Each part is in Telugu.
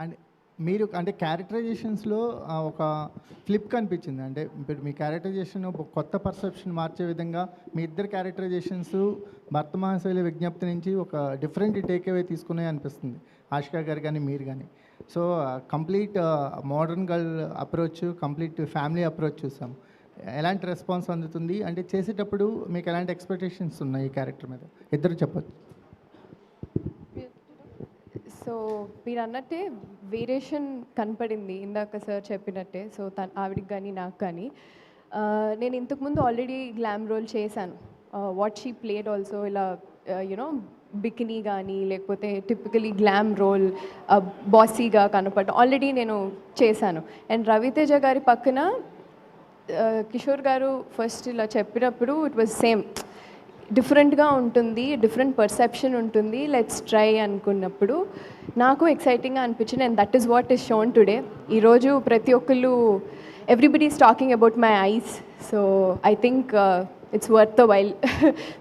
అండ్ మీరు అంటే క్యారెక్టరైజేషన్స్లో ఒక ఫ్లిప్ కనిపించింది. అంటే ఇప్పుడు మీ క్యారెక్టరైజేషన్ ఒక కొత్త పర్సెప్షన్ మార్చే విధంగా మీ ఇద్దరు క్యారెక్టరైజేషన్స్ భర్త మహాశైలి విజ్ఞప్తి నుంచి ఒక డిఫరెంట్ టేక్ అవే తీసుకునే అనిపిస్తుంది. ఆషికా గారు కానీ మీరు కానీ so complete modern girl approach complete family approach చూసాం. ఎలాంటి రెస్పాన్స్ అందుతుంది? అంటే చేసేటప్పుడు మీకు ఎలాంటి ఎక్స్పెక్టేషన్స్ ఉన్నాయి ఈ క్యారెక్టర్ మీద? ఇద్దరు చెప్పచ్చు. సో మీరు అన్నట్టే వేరియేషన్ కనపడింది ఇందాక సార్ చెప్పినట్టే. సో తన ఆవిడకి కానీ నాకు కానీ నేను ఇంతకుముందు ఆల్రెడీ గ్లామ్ రోల్ చేశాను. వాట్ షీ ప్లేడ్ ఆల్సో ఇలా యునో బికినీ కానీ లేకపోతే టిపికలీ గ్లామ్ రోల్ బాసీగా కనపడటం ఆల్రెడీ నేను చేశాను. అండ్ రవితేజ గారి పక్కన కిషోర్ గారు ఫస్ట్ ఇలా చెప్పినప్పుడు ఇట్ వాజ్ సేమ్. డిఫరెంట్గా ఉంటుంది డిఫరెంట్ పర్సెప్షన్ ఉంటుంది. లెట్స్ ట్రై అనుకున్నప్పుడు నాకు ఎక్సైటింగ్గా అనిపించింది and that is what is shown today ఈరోజు ప్రతి ఒక్కళ్ళు everybody is talking about my eyes so I think it's worth the while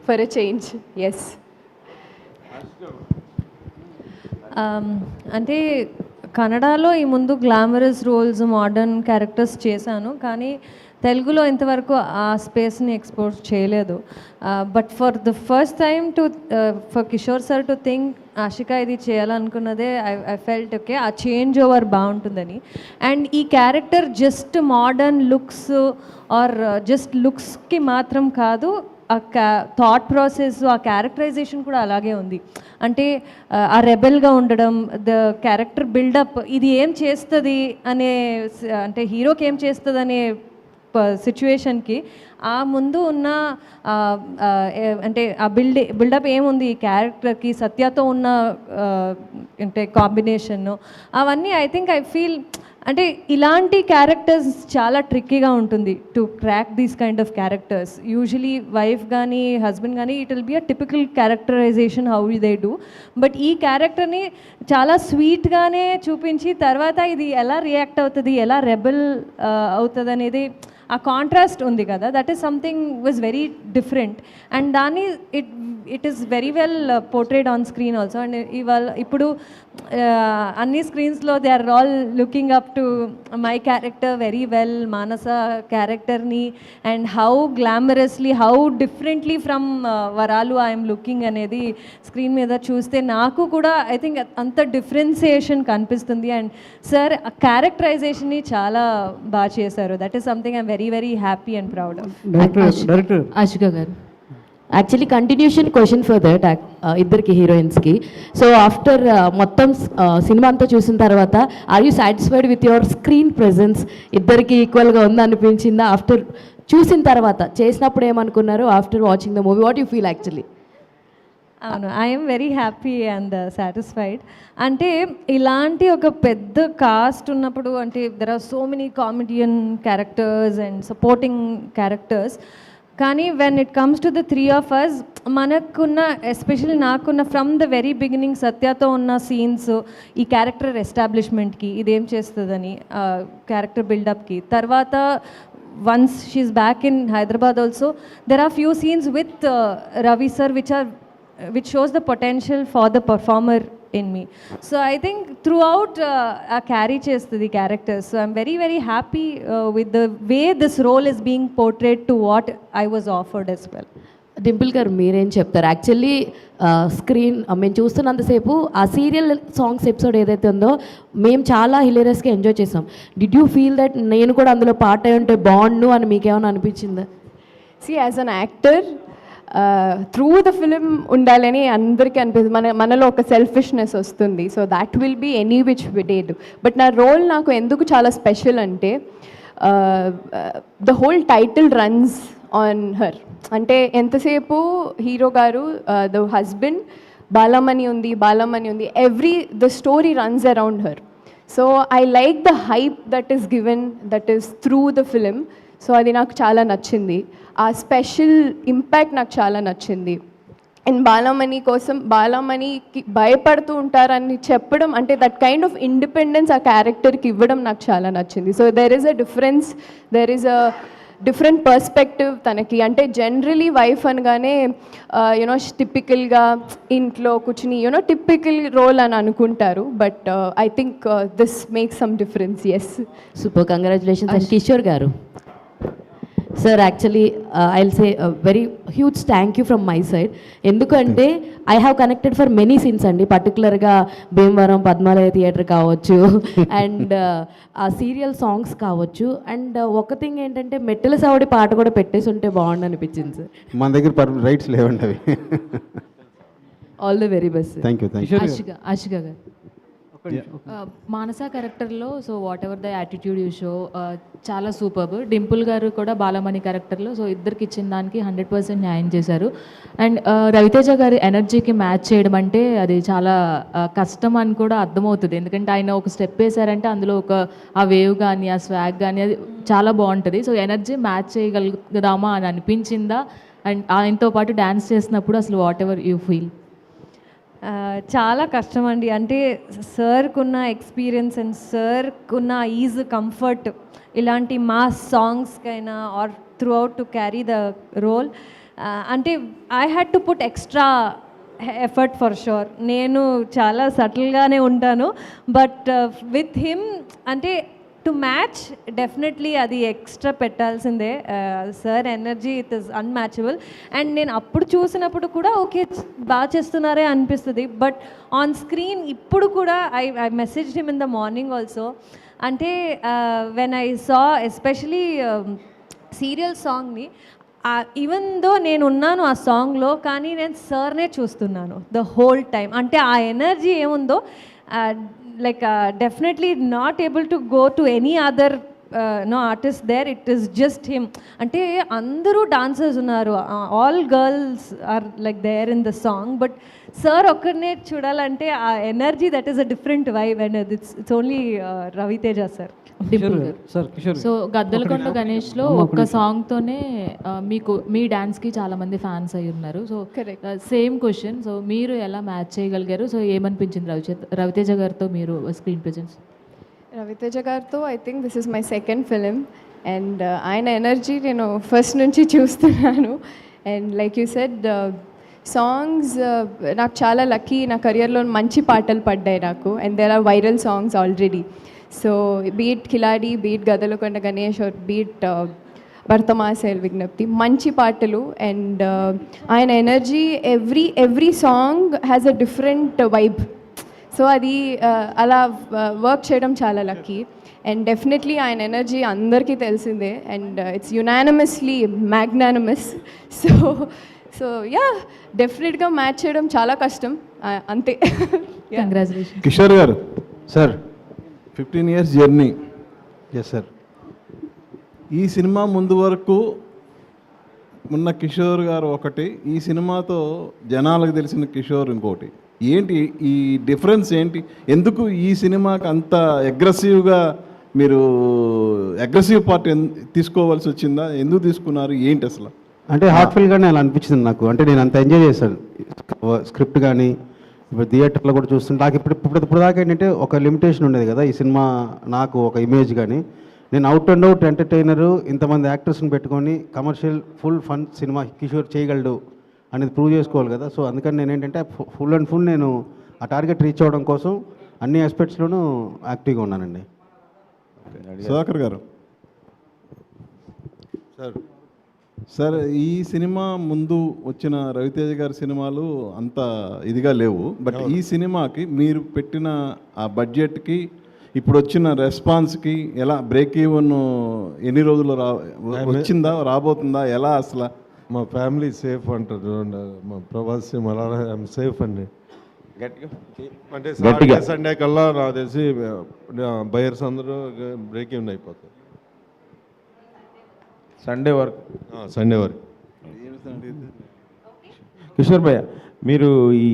for a change yes Um, అంటే కన్నడలో ఈ ముందు గ్లామరస్ రోల్స్ మోడర్న్ క్యారెక్టర్స్ చేశాను కానీ తెలుగులో ఇంతవరకు ఆ స్పేస్ని ఎక్స్పోజ్ చేయలేదు. But for the first time to for Kishore sir to think Ashika ఇది చేయాలనుకున్నదే I I felt okay a change over బాగుంటుందని. అండ్ ఈ character just modern looks or just లుక్స్కి మాత్రం కాదు ఆ క్యా థాట్ ప్రాసెస్ ఆ క్యారెక్టరైజేషన్ కూడా అలాగే ఉంది. అంటే ఆ, రెబెల్గా ఉండడం ద క్యారెక్టర్ బిల్డప్ ఇది ఏం చేస్తుంది అనే అంటే హీరోకి ఏం చేస్తుంది అనే సిచ్యువేషన్కి ఆ ముందు ఉన్న అంటే ఆ బిల్డ్ బిల్డప్ ఏముంది? ఈ క్యారెక్టర్కి సత్యతో ఉన్న అంటే కాంబినేషన్ అవన్నీ ఐ థింక్ ఐ ఫీల్ అంటే ఇలాంటి క్యారెక్టర్స్ చాలా ట్రిక్కీగా ఉంటుంది to crack these kind of characters usually wife కానీ హస్బెండ్ కానీ it will be a typical characterization how they do but ఈ క్యారెక్టర్ని చాలా స్వీట్గానే చూపించి తర్వాత ఇది ఎలా రియాక్ట్ అవుతుంది ఎలా రెబల్ uh, అవుతుంది అనేది ఆ కాంట్రాస్ట్ ఉంది కదా. That is something was very different and దాన్ని it it is very well portrayed on screen also and ఇవాళ ఇప్పుడు అన్ని స్క్రీన్స్లో they are all looking up to my character very well Manasa క్యారెక్టర్ని and how glamorously how differently from వరాలు ఐఎమ్ లుకింగ్ అనేది స్క్రీన్ మీద చూస్తే నాకు కూడా ఐ థింక్ అంత డిఫరెన్సియేషన్ కనిపిస్తుంది. అండ్ సార్ క్యారెక్టరైజేషన్ని చాలా బాగా చేశారు. That is something I'm very very happy and proud Ashika garu actually continuation question for that ఇద్దరికి హీరోయిన్స్కి సో ఆఫ్టర్ మొత్తం uh, సినిమా అంతా చూసిన తర్వాత are you satisfied with your screen presence ఇద్దరికి ఈక్వల్గా ఉంది అనిపించిందా? ఆఫ్టర్ చూసిన తర్వాత చేసినప్పుడు ఏమనుకున్నారు? After watching the movie what you feel actually అవును I'm very happy and satisfied అంటే ఇలాంటి ఒక పెద్ద కాస్ట్ ఉన్నప్పుడు అంటే there are so many comedian characters and supporting characters కానీ when it comes to the three of us మనకున్న ఎస్పెషల్లీ నాకున్న ఫ్రమ్ ద వెరీ బిగినింగ్ సత్యతో ఉన్న సీన్స్ ఈ క్యారెక్టర్ ఎస్టాబ్లిష్మెంట్కి ఇదేం చేస్తుందని క్యారెక్టర్ బిల్డప్కి తర్వాత once she's back in Hyderabad also there are few scenes with Ravi sir which are which shows the potential for the performer in me so I think throughout ఆ క్యారీ చేస్తుంది character so I'm very very happy with the way this role is being portrayed to what I was offered yes well Dimple garu మీరేం చెప్తారు? యాక్చువల్లీ స్క్రీన్ uh, uh, మేము చూస్తున్నంతసేపు ఆ సీరియల్ సాంగ్స్ ఎపిసోడ్ ఏదైతే ఉందో మేము చాలా హిలేరియస్గా ఎంజాయ్ చేసాం. డిడ్ యూ ఫీల్ దట్ నేను కూడా అందులో పార్ట్ అయి ఉంటే బాగుండు అని మీకేమైనా అనిపించిందా? See as an actor through the film ఉండాలని అందరికీ అనిపిస్తుంది. మన మనలో ఒక సెల్ఫిష్నెస్ వస్తుంది. So that will be any which విడేడ్ but నా రోల్ నాకు ఎందుకు చాలా స్పెషల్ అంటే the whole title runs on her అంటే ఎంతసేపు హీరో గారు ద హస్బెండ్ బాలమణి ఉంది బాలమణి ఉంది every the story runs around her so I like the hype that is given that is through the film so అది నాకు చాలా నచ్చింది. ఆ స్పెషల్ ఇంపాక్ట్ నాకు చాలా నచ్చింది. అండ్ బాలమణి కోసం బాలమణికి భయపడుతూ ఉంటారని చెప్పడం అంటే దట్ కైండ్ ఆఫ్ ఇండిపెండెన్స్ ఆ క్యారెక్టర్కి ఇవ్వడం నాకు చాలా నచ్చింది. So there is a difference there is a different perspective తనకి. అంటే జనరలీ వైఫ్ అనగానే యూనో టిపికల్గా ఇంట్లో కూర్చుని యూనో టిపికల్ రోల్ అని అనుకుంటారు. But I think this make some difference yes super congratulations Kishore garu. Sir actually I will say very huge thank you from my side ఎందుకంటే I have connected for many scenes అండి. పర్టికులర్గా భీమవరం పద్మాలయ థియేటర్ కావచ్చు అండ్ ఆ సీరియల్ సాంగ్స్ కావచ్చు. అండ్ ఒక థింగ్ ఏంటంటే మెట్టెల సావడి పాట కూడా పెట్టేసి ఉంటే బాగుండు అనిపించింది సార్ మన దగ్గర రైట్స్ లేవండి all the very best thank you Ashika Ashika garu. Uh, Manasa క్యారెక్టర్లో so whatever the attitude you show చాలా సూపర్బ్ డింపుల్ గారు కూడా బాలమణి క్యారెక్టర్లో సో ఇద్దరికి ఇచ్చిన దానికి హండ్రెడ్ పర్సెంట్ న్యాయం చేశారు. అండ్ రవితేజ గారి ఎనర్జీకి మ్యాచ్ చేయడం అంటే అది చాలా కష్టం అని కూడా అర్థమవుతుంది. ఎందుకంటే ఆయన ఒక స్టెప్ వేశారంటే అందులో ఒక ఆ వేవ్ కానీ ఆ స్వాగ్ కానీ అది చాలా బాగుంటుంది. సో ఎనర్జీ మ్యాచ్ చేయగలుగుదామా అని అనిపించిందా? అండ్ ఆయనతో పాటు డ్యాన్స్ చేసినప్పుడు అసలు వాట్ ఎవర్ యూ ఫీల్ చాలా కష్టం అండి అంటే సార్కున్న ఎక్స్పీరియన్స్ అండ్ సార్కున్న ఈజ్ కంఫర్ట్ ఇలాంటి మా సాంగ్స్కైనా or throughout to carry the role. అంటే I had to put extra effort for sure. నేను చాలా సటిల్గానే ఉంటాను. బట్ విత్ హిమ్ అంటే టు మ్యాచ్ డెఫినెట్లీ అది ఎక్స్ట్రా పెట్టాల్సిందే. Sir energy it is unmatchable and నేను అప్పుడు చూసినప్పుడు కూడా ఓకే బాగా చేస్తున్నారే అనిపిస్తుంది. బట్ ఆన్ స్క్రీన్ ఇప్పుడు కూడా I I message him in the morning also అంటే when I saw especially serial సాంగ్ని ఈవెన్ దో నేను ఉన్నాను ఆ సాంగ్లో కానీ నేను సార్నే చూస్తున్నాను ద హోల్ టైం అంటే ఆ ఎనర్జీ ఏముందో uh, like definitely not able to go to any other no artist there it is just him అంటే అందరూ డాన్సర్స్ ఉన్నారు. All girls are like there in the song but sir ఒక్కరినే చూడాలంటే ఆ energy that is a different vibe and it's it's only Raviteja sir so Gaddalakonda గణేష్లో ఒక్క సాంగ్తోనే ఆ, మీకు మీ డాన్స్కి చాలా మంది ఫ్యాన్స్ అయి ఉన్నారు. సో. సేమ్ క్వశ్చన్ సో మీరు ఎలా మ్యాచ్ చేయగలిగారు? సో ఏమనిపించింది రవిచే రవితేజ గారితో మీరు స్క్రీన్ ప్రెజెన్స్ రవితేజ గారితో I think this is my second film and ఆయన ఎనర్జీ నేను ఫస్ట్ నుంచి చూస్తున్నాను. And like you said songs నాకు చాలా లక్కీ నా కెరియర్లో మంచి పాటలు పడ్డాయి నాకు. And there are viral songs already so beat Khiladi beat Gaddalakonda Ganesh or beat భర్తమాసేల్ విజ్ఞప్తి మంచి పాటలు అండ్ ఆయన energy every every song has a different vibe so అది ఆ, అలా వర్క్ చేయడం చాలా లక్కీ అండ్ డెఫినెట్లీ ఆయన ఎనర్జీ అందరికీ తెలిసిందే. And it's unanimously magnanimous so so yeah డెఫినెట్గా మ్యాచ్ చేయడం చాలా కష్టం. ఆ, అంతే. Congratulation Kishore garu sir fifteen years journey. Yes sir ఈ సినిమా ముందు వరకు ఉన్న కిషోర్ గారు ఒకటి ఈ సినిమాతో జనాలకు తెలిసిన కిషోర్ ఇంకోటి. ఏంటి ఈ డిఫరెన్స్ ఏంటి? ఎందుకు ఈ సినిమాకి అంత అగ్రెసివ్గా మీరు అగ్రెసివ్ పార్ట్ తీసుకోవాల్సి వచ్చిందా? ఎందుకు తీసుకున్నారు? ఏంటి అసలు? అంటే హార్ట్ఫుల్గానే అలా అనిపించింది నాకు. అంటే నేను అంత ఎంజాయ్ చేశాను. స్క్రిప్ట్ కానీ ఇప్పుడు థియేటర్లో కూడా చూస్తుంటే నాకు ఇప్పుడు ఇప్పుడు ఇప్పుడు దాకా ఏంటంటే ఒక లిమిటేషన్ ఉండేది కదా ఈ సినిమా నాకు ఒక ఇమేజ్ కానీ నేను అవుట్ అండ్ అవుట్ ఎంటర్టైనరు ఇంతమంది యాక్టర్స్ని పెట్టుకొని కమర్షియల్ ఫుల్ ఫన్ సినిమా కిషోర్ చేయగలడు అనేది ప్రూవ్ చేసుకోవాలి కదా. సో అందుకని నేను ఏంటంటే ఫుల్ అండ్ ఫుల్ నేను ఆ టార్గెట్ రీచ్ అవ్వడం కోసం అన్ని ఆస్పెక్ట్స్లోనూ యాక్టివ్గా ఉన్నానండి. సుధాకర్ గారు. సార్ సార్ ఈ సినిమా ముందు వచ్చిన రవితేజ గారి సినిమాలు అంత ఇదిగా లేవు. బట్ ఈ సినిమాకి మీరు పెట్టిన ఆ బడ్జెట్కి ఇప్పుడు వచ్చిన రెస్పాన్స్కి ఎలా బ్రేక్ ఈవెన్ ఎన్ని రోజులు రా వచ్చిందా రాబోతుందా ఎలా అసలు? మా ఫ్యామిలీ సేఫ్ అంటారు మా ప్రభాస్ మళ్ళా ఐఎమ్ సేఫ్ అండి. అంటే సాటర్డే సండే కల్లా నాకు తెలిసి బయర్స్ అందరూ బ్రేక్ ఇన్ అయిపోతారు. సండే వరకు సండే వరకు కిషోర్ భయ్య మీరు ఈ